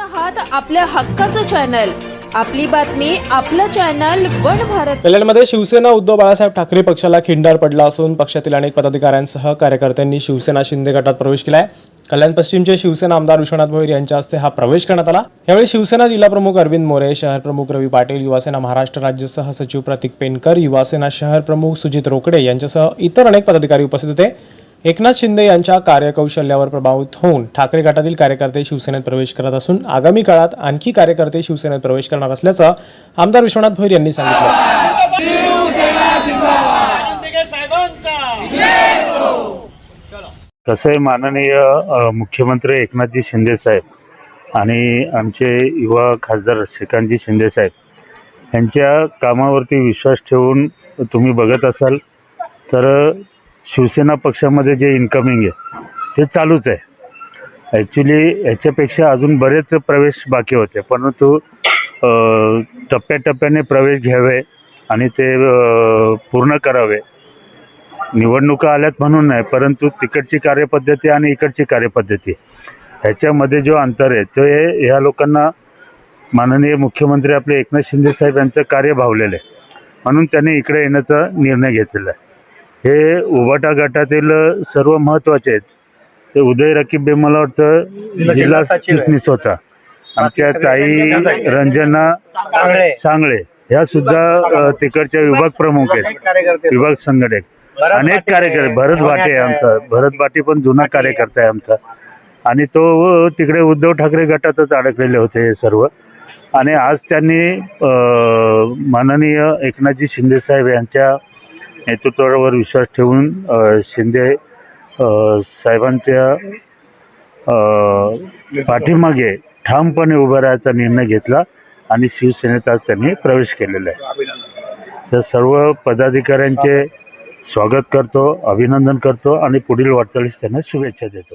आहात आपल्या हक्काचं चॅनल आपली बातमी आपलं चॅनल वन भारत. कल्याणमध्ये शिवसेना उद्धव बाळासाहेब ठाकरे पक्षाला खिंडार पडला असून पक्षातील अनेक पदाधिकाऱ्यांसह कार्यकर्त्यांनी शिवसेना शिंदे गटात प्रवेश केलाय. कल्याण पश्चिमचे शिवसेना आमदार विश्वनाथ भोईर यांच्या हस्ते हा प्रवेश करण्यात आला. यावेळी शिवसेना जिल्हा प्रमुख अरविंद मोरे शहर प्रमुख रवी पाटील युवासेना महाराष्ट्र राज्य सहसचिव प्रतीक पेनकर युवासेना शहर प्रमुख सुजित रोकडे यांच्यासह इतर अनेक पदाधिकारी उपस्थित होते. एकनाथ शिंदे यांच्या कार्यकौशल्यावर प्रभावित होऊन ठाकरे गटातील कार्यकर्ते शिवसेनेत प्रवेश करत असून आगामी काळात आणखी कार्यकर्ते शिवसेनेत प्रवेश करणार असल्याचं आमदार विश्वनाथ भोईर यांनी सांगितलं. तसे माननीय मुख्यमंत्री एकनाथजी शिंदे साहेब आणि आमचे युवा खासदार श्रीकांतजी शिंदे साहेब यांच्या कामावरती विश्वास ठेवून तुम्ही बघत असाल तर शिवसेना पक्षामध्ये जे इन्कमिंग आहे ते चालूच आहे. ॲक्च्युली याच्यापेक्षा अजून बरेच प्रवेश बाकी होते. परंतु टप्प्याटप्प्याने प्रवेश घ्यावे आणि ते पूर्ण करावे. निवडणुका आल्यात म्हणून नाही परंतु तिकडची कार्यपद्धती आणि इकडची कार्यपद्धती. ह्याच्यामध्ये जो अंतर आहे तो हे ह्या लोकांना माननीय मुख्यमंत्री आपले एकनाथ शिंदे साहेब यांचं कार्य भावलेलं आहे. म्हणून त्यांनी इकडे येण्याचा निर्णय घेतलेला आहे. हे उबाटा गटातील सर्व महत्त्वाचे आहेत. ते उदय रकीब मला वाटतं जिल्हा चिटणीस होता. आमच्या ताई रंजना सांगळे. ह्या सुद्धा तिकडच्या विभाग प्रमुख आहेत. विभाग संघटक. अनेक कार्यकर्ते भरत भाटे आमचा. भरत भाटे पण जुना कार्यकर्ता आहे आमचा. आणि तो तिकडे उद्धव ठाकरे गटातच अडकलेले होते हे सर्व. आणि आज त्यांनी माननीय एकनाथजी शिंदे साहेब यांच्या नेतृत्वावर विश्वास ठेवून शिंदे साहेबांच्या पाठीमागे ठामपणे उभं राहायचा निर्णय घेतला आणि शिवसेनेत आज त्यांनी प्रवेश केलेला आहे. तर सर्व पदाधिकाऱ्यांचे स्वागत करतो अभिनंदन करतो आणि पुढील वाटचालीस त्यांना शुभेच्छा देतो.